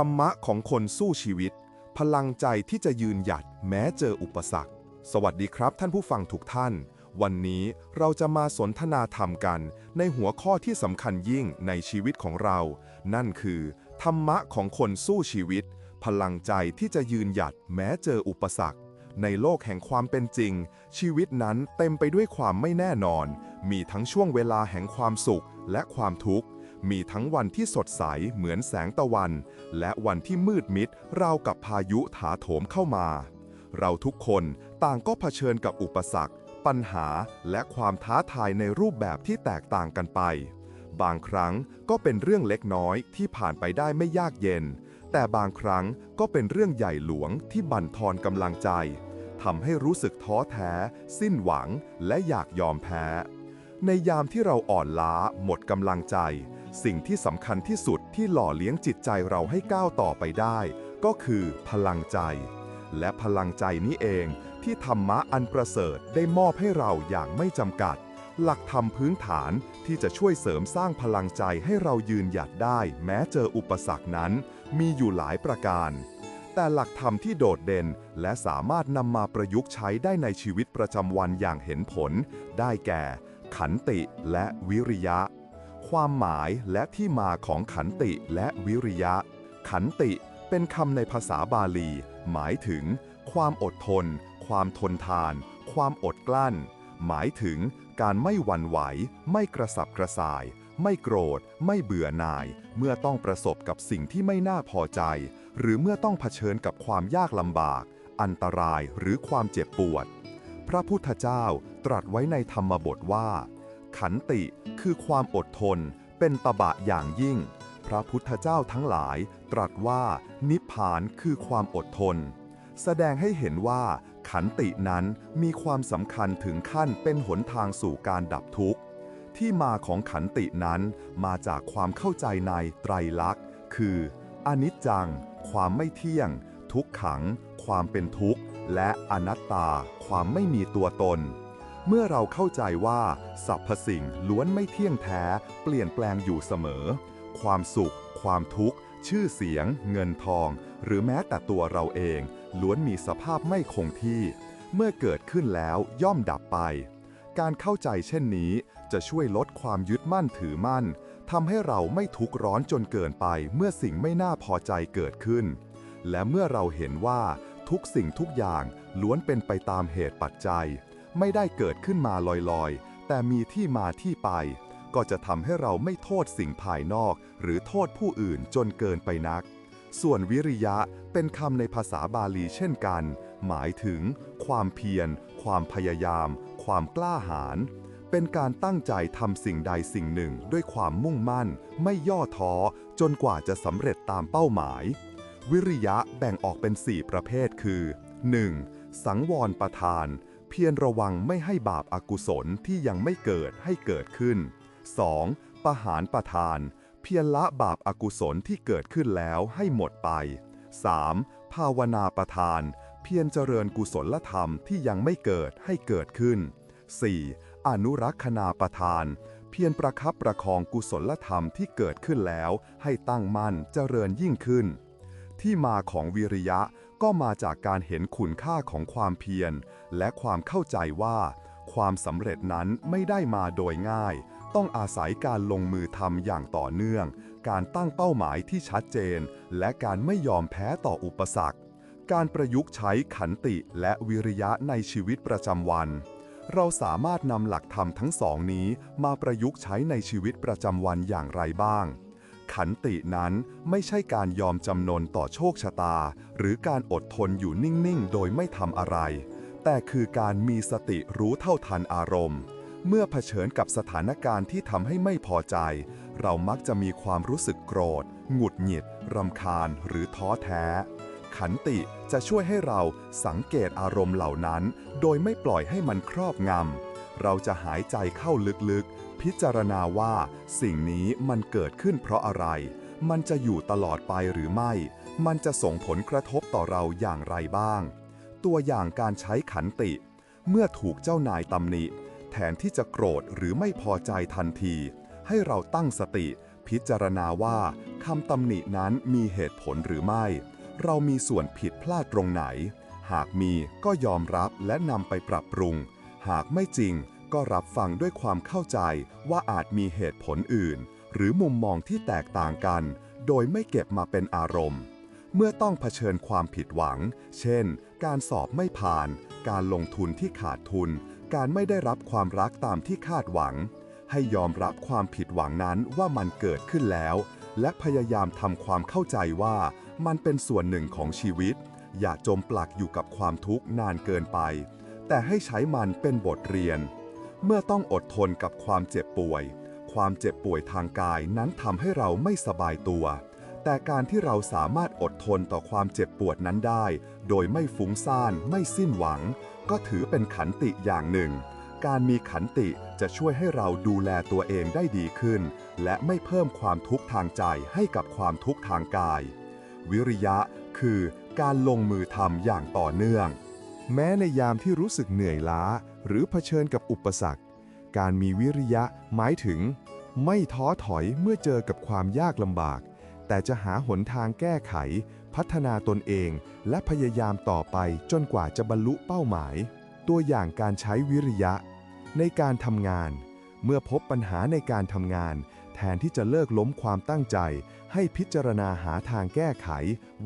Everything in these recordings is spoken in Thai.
ธรรมะของคนสู้ชีวิต พลังใจที่จะยืนหยัดแม้เจออุปสรรค สวัสดีครับท่านผู้ฟังทุกท่าน วันนี้เราจะมาสนทนาธรรมกัน ในหัวข้อที่สำคัญยิ่งในชีวิตของเรา นั่นคือ ธรรมะของคนสู้ชีวิต พลังใจที่จะยืนหยัดแม้เจออุปสรรค ในโลกแห่งความเป็นจริง ชีวิตนั้นเต็มไปด้วยความไม่แน่นอน มีทั้งช่วงเวลาแห่งความสุขและความทุกข์ มีทั้งวันที่สดใสเหมือนแสงตะวัน และวันที่มืดมิดราวกับพายุถาโถมเข้ามา เราทุกคนต่างก็เผชิญกับอุปสรรค ปัญหาและความท้าทายในรูปแบบที่แตกต่างกันไป บางครั้งก็เป็นเรื่องเล็กน้อยที่ผ่านไปได้ไม่ยากเย็น แต่บางครั้งก็เป็นเรื่องใหญ่หลวงที่บั่นทอนกำลังใจทำให้รู้สึกท้อแท้ สิ้นหวังและอยากยอมแพ้ ในยามที่เราอ่อนล้าหมดกำลังใจ สิ่งที่สำคัญที่สุดที่หล่อเลี้ยงจิตใจเราให้ก้าวต่อไปได้ ก็คือพลังใจ และพลังใจนี้เองที่ธรรมะอันประเสริฐได้มอบให้เราอย่างไม่จำกัด หลักธรรมพื้นฐานที่จะช่วยเสริมสร้างพลังใจให้เรายืนหยัดได้ แม้เจออุปสรรคนั้น มีอยู่หลายประการ แต่หลักธรรมที่โดดเด่น และสามารถนำมาประยุกต์ใช้ได้ในชีวิตประจำวันอย่างเห็นผล ได้แก่ ขันติและวิริยะ ความหมายและที่มาของขันติและวิริยะ ขันติเป็นคำในภาษาบาลี หมายถึง ความอดทน ความทนทาน ความอดกลั้น หมายถึงการไม่หวั่นไหว ไม่กระสับกระส่าย ไม่โกรธ ไม่เบื่อหน่าย เมื่อต้องประสบกับสิ่งที่ไม่น่าพอใจ หรือเมื่อต้องเผชิญกับความยากลำบาก อันตรายหรือความเจ็บปวด พระพุทธเจ้าตรัสไว้ในธรรมบทว่า ขันติคือความอดทน เป็นตบะอย่างยิ่ง พระพุทธเจ้าทั้งหลายตรัสว่านิพพานคือความอดทน แสดงให้เห็นว่า ขันตินั้นมีความสำคัญถึงขั้นเป็นหนทางสู่การดับทุกข์ ที่มาของขันตินั้นมาจากความเข้าใจในไตรลักษณ์ คือ อนิจจัง ความไม่เที่ยง ทุกขัง ความเป็นทุกข์ และอนัตตา ความไม่มีตัวตน เมื่อเราเข้าใจว่าสรรพสิ่งล้วนไม่เที่ยงแท้ เปลี่ยนแปลงอยู่เสมอ ความสุข ความทุกข์ ชื่อเสียง เงินทอง หรือแม้แต่ตัวเราเอง ล้วนมีสภาพไม่คงที่ เมื่อเกิดขึ้นแล้วย่อมดับไป การเข้าใจเช่นนี้จะช่วยลดความยึดมั่นถือมั่นทำให้เราไม่ทุกข์ร้อนจนเกินไป เมื่อสิ่งไม่น่าพอใจเกิดขึ้น และเมื่อเราเห็นว่าทุกสิ่งทุกอย่างล้วนเป็นไปตามเหตุปัจจัย ไม่ได้เกิดขึ้นมาลอยๆ แต่มีที่มาที่ไป ก็จะทำให้เราไม่โทษสิ่งภายนอก หรือโทษผู้อื่นจนเกินไปนัก ส่วนวิริยะเป็นคำในภาษาบาลีเช่นกัน หมายถึง ความเพียร ความพยายาม ความกล้าหาญเป็นการตั้งใจทำสิ่งใดสิ่งหนึ่งด้วยความมุ่งมั่น ไม่ย่อท้อ จนกว่าจะสำเร็จตามเป้าหมาย วิริยะแบ่งออกเป็น 4 ประเภทคือ 1. สังวรประทาน พียรระวังไม่ให้บาปอากุศลที่ยังไม่เกิดให้เกิดขึ้น 2. ประหารประทาน เพียรละบาปอากุศลที่เกิดขึ้นแล้วให้หมดไป 3. ภาวนาประทาน เพียรเจริญกุศลธรรมที่ยังไม่เกิดให้เกิดขึ้น 4. อนุรักษณาประทาน เพียรประคับประคองกุศลธรรมที่เกิดขึ้นแล้วให้ตั้งมั่นเจริญยิ่งขึ้น ที่มาของวิริยะ ก็มาจากการเห็นคุณค่าของความเพียร และความเข้าใจว่า ความสำเร็จนั้นไม่ได้มาโดยง่าย ต้องอาศัยการลงมือทำอย่างต่อเนื่อง การตั้งเป้าหมายที่ชัดเจน และการไม่ยอมแพ้ต่ออุปสรรค การประยุกต์ใช้ขันติและวิริยะในชีวิตประจำวัน เราสามารถนำหลักธรรมทั้งสองนี้มาประยุกต์ใช้ในชีวิตประจำวันอย่างไรบ้าง ขันตินั้นไม่ใช่การยอมจำนนต่อโชคชะตา หรือการอดทนอยู่นิ่ง ๆ โดยไม่ทำอะไร แต่คือการมีสติรู้เท่าทันอารมณ์ เมื่อเผชิญกับสถานการณ์ที่ทำให้ไม่พอใจ เรามักจะมีความรู้สึกโกรธ หงุดหงิด รำคาญ หรือท้อแท้ ขันติจะช่วยให้เราสังเกตอารมณ์เหล่านั้น โดยไม่ปล่อยให้มันครอบงำเราจะหายใจเข้าลึกๆ พิจารณาว่าสิ่งนี้มันเกิดขึ้นเพราะอะไร มันจะอยู่ตลอดไปหรือไม่ มันจะส่งผลกระทบต่อเราอย่างไรบ้าง ตัวอย่างการใช้ขันติ เมื่อถูกเจ้านายตำหนิ แทนที่จะโกรธหรือไม่พอใจทันที ให้เราตั้งสติ พิจารณาว่าคำตำหนินั้นมีเหตุผลหรือไม่ เรามีส่วนผิดพลาดตรงไหน หากมีก็ยอมรับและนำไปปรับปรุง หากไม่จริง ก็รับฟังด้วยความเข้าใจว่าอาจมีเหตุผลอื่น หรือมุมมองที่แตกต่างกัน โดยไม่เก็บมาเป็นอารมณ์ เมื่อต้องเผชิญความผิดหวัง เช่น การสอบไม่ผ่าน การลงทุนที่ขาดทุน การไม่ได้รับความรักตามที่คาดหวัง ให้ยอมรับความผิดหวังนั้นว่ามันเกิดขึ้นแล้ว และพยายามทำความเข้าใจว่ามันเป็นส่วนหนึ่งของชีวิต อย่าจมปลักอยู่กับความทุกข์นานเกินไป แต่ให้ใช้มันเป็นบทเรียน เมื่อต้องอดทนกับความเจ็บป่วย ความเจ็บป่วยทางกายนั้นทำให้เราไม่สบายตัว แต่การที่เราสามารถอดทนต่อความเจ็บปวดนั้นได้ โดยไม่ฟุ้งซ่านไม่สิ้นหวัง ก็ถือเป็นขันติอย่างหนึ่ง การมีขันติจะช่วยให้เราดูแลตัวเองได้ดีขึ้น และไม่เพิ่มความทุกข์ทางใจให้กับความทุกข์ทางกาย วิริยะคือการลงมือทำอย่างต่อเนื่อง แม้ในยามที่รู้สึกเหนื่อยล้า หรือเผชิญกับอุปสรรค การมีวิริยะหมายถึง ไม่ท้อถอยเมื่อเจอกับความยากลำบาก แต่จะหาหนทางแก้ไข พัฒนาตนเอง และพยายามต่อไปจนกว่าจะบรรลุเป้าหมาย ตัวอย่างการใช้วิริยะ ในการทำงาน เมื่อพบปัญหาในการทำงาน แทนที่จะเลิกล้มความตั้งใจ ให้พิจารณาหาทางแก้ไข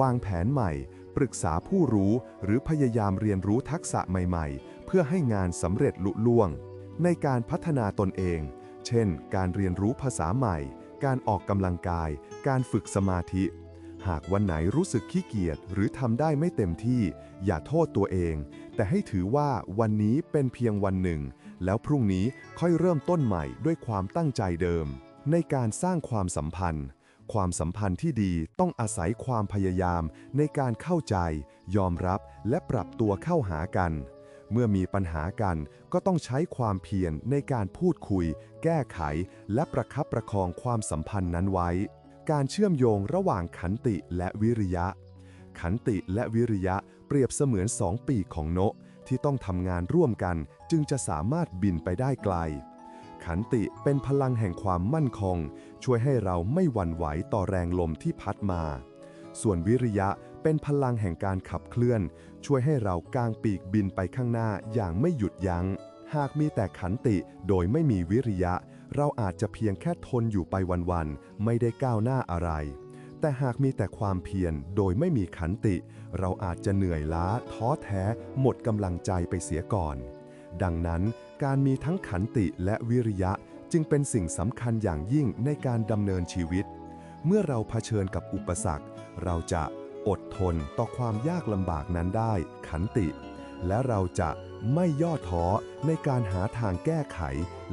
วางแผนใหม่ ปรึกษาผู้รู้ หรือพยายามเรียนรู้ทักษะใหม่ ๆ เพื่อให้งานสำเร็จลุล่วง ในการพัฒนาตนเอง เช่น การเรียนรู้ภาษาใหม่ การออกกำลังกาย การฝึกสมาธิ หากวันไหนรู้สึกขี้เกียจหรือทำได้ไม่เต็มที่ อย่าโทษตัวเอง แต่ให้ถือว่าวันนี้เป็นเพียงวันหนึ่ง แล้วพรุ่งนี้ค่อยเริ่มต้นใหม่ด้วยความตั้งใจเดิม ในการสร้างความสัมพันธ์ความสัมพันธ์ที่ดีต้องอาศัยความพยายามในการเข้าใจ ยอมรับและปรับตัวเข้าหากัน เมื่อมีปัญหากันก็ต้องใช้ความเพียรในการพูดคุย แก้ไข และประคับประคองความสัมพันธ์นั้นไว้ การเชื่อมโยงระหว่างขันติและวิริยะ ขันติและวิริยะเปรียบเสมือนสองปีกของนกที่ต้องทำงานร่วมกัน จึงจะสามารถบินไปได้ไกล ขันติเป็นพลังแห่งความมั่นคง ช่วยให้เราไม่หวั่นไหวต่อแรงลมที่พัดมา ส่วนวิริยะ เป็นพลังแห่งการขับเคลื่อน ช่วยให้เรากางปีกบินไปข้างหน้าอย่างไม่หยุดยัง้ง หากมีแต่ขันติโดยไม่มีวิริยะ เราอาจจะเพียงแค่ทนอยู่ไปวันๆไม่ได้ก้าวหน้าอะไร แต่หากมีแต่ความเพียรโดยไม่มีขันติ เราอาจจะเหนื่อยล้า ท้อแท้ หมดกำลังใจไปเสียก่อน ดังนั้นการมีทั้งขันติและวิริยะจึงเป็นสิ่งสำคัญอย่างยิ่งในการดำเนินชีวิต เมื่อเราเผชิญกับอุปสรรค เราจะ อดทนต่อความยากลำบากนั้นได้ขันติ และเราจะไม่ย่อท้อในการหาทางแก้ไข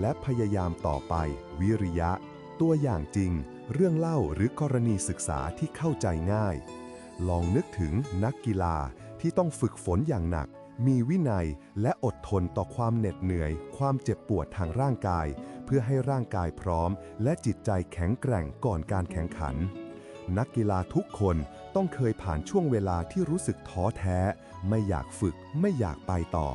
และพยายามต่อไป วิริยะ ตัวอย่างจริง เรื่องเล่าหรือกรณีศึกษาที่เข้าใจง่าย ลองนึกถึงนักกีฬาที่ต้องฝึกฝนอย่างหนัก มีวินัยและอดทนต่อความเหน็ดเหนื่อย ความเจ็บปวดทางร่างกาย เพื่อให้ร่างกายพร้อม และจิตใจแข็งแกร่งก่อนการแข่งขัน นักกีฬาทุกคนต้องเคยผ่านช่วงเวลาที่รู้สึกท้อแท้ ไม่อยากฝึกไม่อยากไปต่อ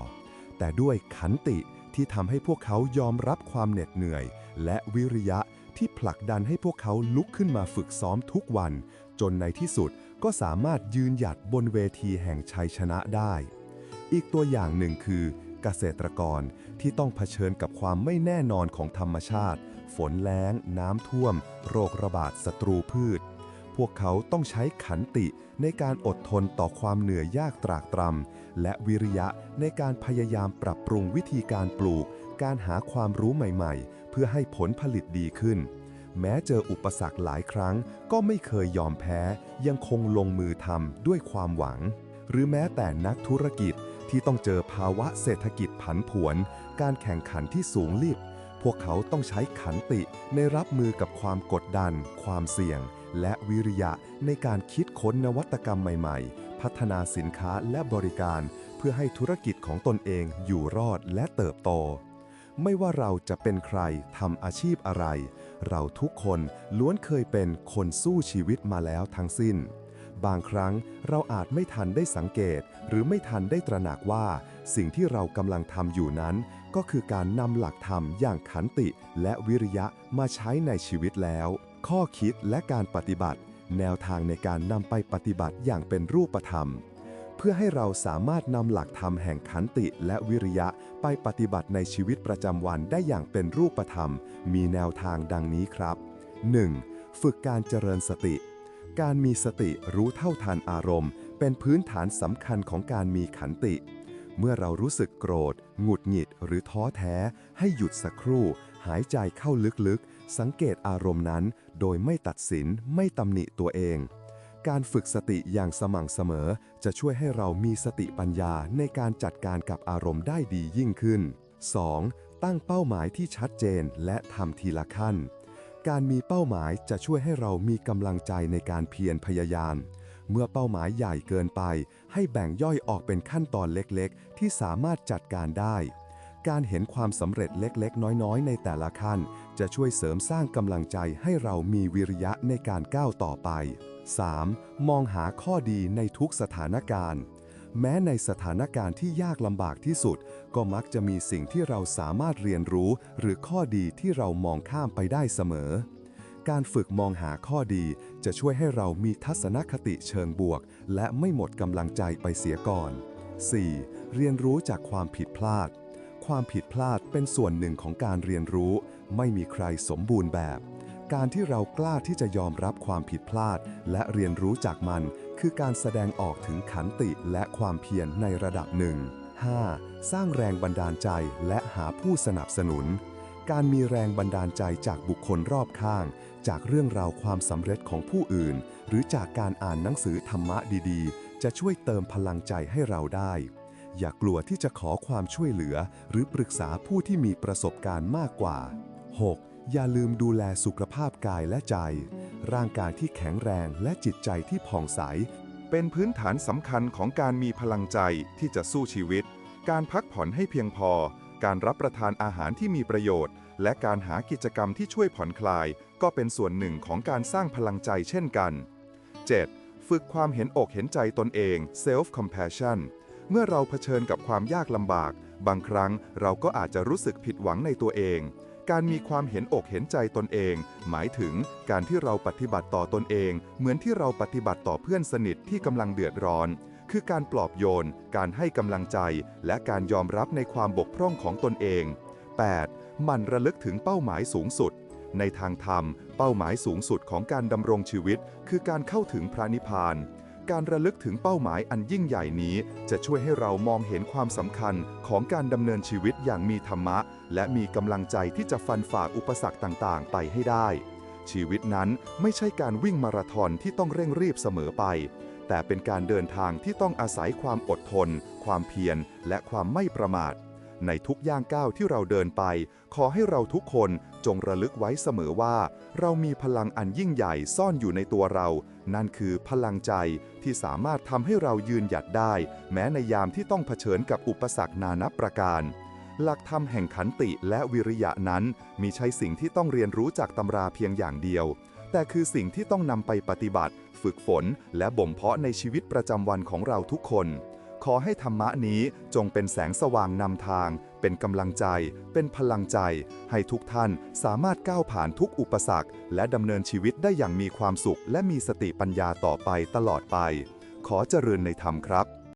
แต่ด้วยขันติที่ทำให้พวกเขายอมรับความเหน็ดเหนื่อย และวิริยะที่ผลักดันให้พวกเขาลุกขึ้นมาฝึกซ้อมทุกวัน จนในที่สุดก็สามารถยืนหยัดบนเวทีแห่งชัยชนะได้ อีกตัวอย่างหนึ่งคือเกษตรกรที่ต้องเผชิญกับความไม่แน่นอนของธรรมชาติ ฝนแล้ง น้ำท่วม โรคระบาดศัตรูพืช พวกเขาต้องใช้ขันติในการอดทนต่อความเหนื่อยยากตรากตรำ และวิริยะในการพยายามปรับปรุงวิธีการปลูก การหาความรู้ใหม่ๆ เพื่อให้ผลผลิตดีขึ้น แม้เจออุปสรรคหลายครั้ง ก็ไม่เคยยอมแพ้ ยังคงลงมือทำด้วยความหวัง หรือแม้แต่นักธุรกิจที่ต้องเจอภาวะเศรษฐกิจผันผวน การแข่งขันที่สูงลิบพวกเขาต้องใช้ขันติในรับมือกับความกดดัน ความเสี่ยง และวิริยะในการคิดค้นนวัตกรรมใหม่ ๆ พัฒนาสินค้าและบริการ เพื่อให้ธุรกิจของตนเองอยู่รอดและเติบโต ไม่ว่าเราจะเป็นใครทำอาชีพอะไร เราทุกคนล้วนเคยเป็นคนสู้ชีวิตมาแล้วทั้งสิ้น บางครั้งเราอาจไม่ทันได้สังเกต หรือไม่ทันได้ตระหนักว่า สิ่งที่เรากำลังทำอยู่นั้น ก็คือการนำหลักธรรมอย่างขันติและวิริยะมาใช้ในชีวิตแล้ว ข้อคิดและการปฏิบัติ แนวทางในการนำไปปฏิบัติอย่างเป็นรูปธรรม เพื่อให้เราสามารถนำหลักธรรมแห่งขันติและวิริยะไปปฏิบัติในชีวิตประจำวันได้อย่างเป็นรูปธรรม มีแนวทางดังนี้ครับ 1. ฝึกการเจริญสติ การมีสติรู้เท่าทันอารมณ์ เป็นพื้นฐานสำคัญของการมีขันติ เมื่อเรารู้สึกโกรธ หงุดหงิดหรือท้อแท้ ให้หยุดสักครู่ หายใจเข้าลึกๆ สังเกตอารมณ์นั้น โดยไม่ตัดสินไม่ตำหนิตัวเอง การฝึกสติอย่างสม่ำเสมอ จะช่วยให้เรามีสติปัญญาในการจัดการกับอารมณ์ได้ดียิ่งขึ้น 2. ตั้งเป้าหมายที่ชัดเจนและทำทีละขั้น การมีเป้าหมายจะช่วยให้เรามีกำลังใจในการเพียรพยายาม เมื่อเป้าหมายใหญ่เกินไป ให้แบ่งย่อยออกเป็นขั้นตอนเล็กๆ ที่สามารถจัดการได้ การเห็นความสำเร็จเล็กๆ น้อยๆ ในแต่ละขั้น จะช่วยเสริมสร้างกำลังใจให้เรามีวิริยะในการก้าวต่อไป 3. มองหาข้อดีในทุกสถานการณ์ แม้ในสถานการณ์ที่ยากลำบากที่สุด ก็มักจะมีสิ่งที่เราสามารถเรียนรู้ หรือข้อดีที่เรามองข้ามไปได้เสมอ การฝึกมองหาข้อดี จะช่วยให้เรามีทัศนคติเชิงบวก และไม่หมดกำลังใจไปเสียก่อน 4. เรียนรู้จากความผิดพลาด ความผิดพลาดเป็นส่วนหนึ่งของการเรียนรู้ ไม่มีใครสมบูรณ์แบบ การที่เรากล้าที่จะยอมรับความผิดพลาด และเรียนรู้จากมัน คือการแสดงออกถึงขันติและความเพียรในระดับหนึ่ง 5. สร้างแรงบันดาลใจและหาผู้สนับสนุน การมีแรงบันดาลใจจากบุคคลรอบข้าง จากเรื่องราวความสำเร็จของผู้อื่น หรือจากการอ่านหนังสือธรรมะดีๆ จะช่วยเติมพลังใจให้เราได้ อย่ากลัวที่จะขอความช่วยเหลือ หรือปรึกษาผู้ที่มีประสบการณ์มากกว่า 6. อย่าลืมดูแลสุขภาพกายและใจ ร่างกายที่แข็งแรงและจิตใจที่ผ่องใส เป็นพื้นฐานสำคัญของการมีพลังใจที่จะสู้ชีวิต การพักผ่อนให้เพียงพอ การรับประทานอาหารที่มีประโยชน์ และการหากิจกรรมที่ช่วยผ่อนคลาย ก็เป็นส่วนหนึ่งของการสร้างพลังใจเช่นกัน 7. ฝึกความเห็นอกเห็นใจตนเอง self compassion เมื่อเราเผชิญกับความยากลำบาก บางครั้งเราก็อาจจะรู้สึกผิดหวังในตัวเอง การมีความเห็นอกเห็นใจตนเอง หมายถึงการที่เราปฏิบัติต่อตนเอง เหมือนที่เราปฏิบัติต่อเพื่อนสนิทที่กำลังเดือดร้อน คือการปลอบโยน การให้กำลังใจ และการยอมรับในความบกพร่องของตนเอง 8. มันระลึกถึงเป้าหมายสูงสุด ในทางธรรม เป้าหมายสูงสุดของการดำรงชีวิต คือการเข้าถึงพระนิพพาน การระลึกถึงเป้าหมายอันยิ่งใหญ่นี้ จะช่วยให้เรามองเห็นความสำคัญของการดำเนินชีวิตอย่างมีธรรมะ และมีกำลังใจที่จะฟันฝ่าอุปสรรคต่างๆ ไปให้ได้ ชีวิตนั้นไม่ใช่การวิ่งมาราธอนที่ต้องเร่งรีบเสมอไป แต่เป็นการเดินทางที่ต้องอาศัยความอดทน ความเพียร และความไม่ประมาท ในทุกย่างก้าวที่เราเดินไป ขอให้เราทุกคนจงระลึกไว้เสมอว่า เรามีพลังอันยิ่งใหญ่ซ่อนอยู่ในตัวเรา นั่นคือพลังใจที่สามารถทำให้เรายืนหยัดได้ แม้ในยามที่ต้องเผชิญกับอุปสรรคนานับประการหลักธรรมแห่งขันติและวิริยะนั้น มีใช่สิ่งที่ต้องเรียนรู้จากตำราเพียงอย่างเดียว แต่คือสิ่งที่ต้องนำไปปฏิบัติ ฝึกฝน และบ่มเพาะในชีวิตประจำวันของเราทุกคน ขอให้ธรรมะนี้จงเป็นแสงสว่างนำทาง เป็นกำลังใจ เป็นพลังใจ ให้ทุกท่านสามารถก้าวผ่านทุกอุปสรรค และดำเนินชีวิตได้อย่างมีความสุข และมีสติปัญญาต่อไปตลอดไป ขอเจริญในธรรมครับ